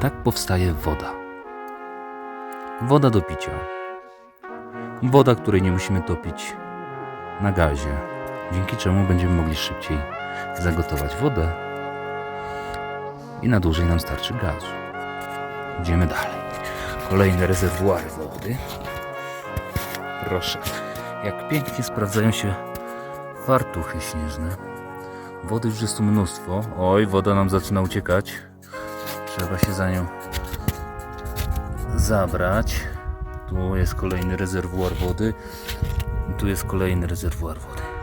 Tak powstaje woda. Woda do picia. Woda, której nie musimy topić na gazie, dzięki czemu będziemy mogli szybciej zagotować wodę i na dłużej nam starczy gazu. Idziemy dalej. Kolejne rezerwuary wody. Proszę, jak pięknie sprawdzają się fartuchy śnieżne. Wody już jest tu mnóstwo. Oj, woda nam zaczyna uciekać. Trzeba się za nią zabrać. Tu jest kolejny rezerwuar wody. Tu jest kolejny rezerwuar wody.